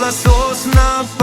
біла сосна.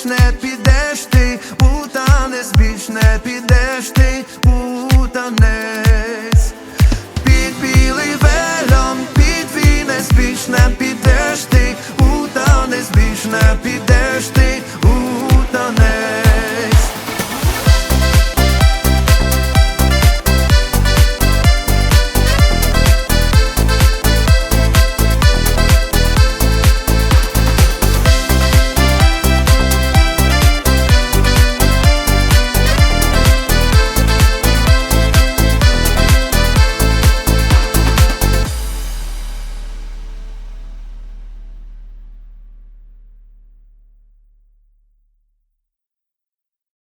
збіж не підеш ти, путане, збіж не підеш ти, путанець, під білий велом, під війне збіж не підеш ти.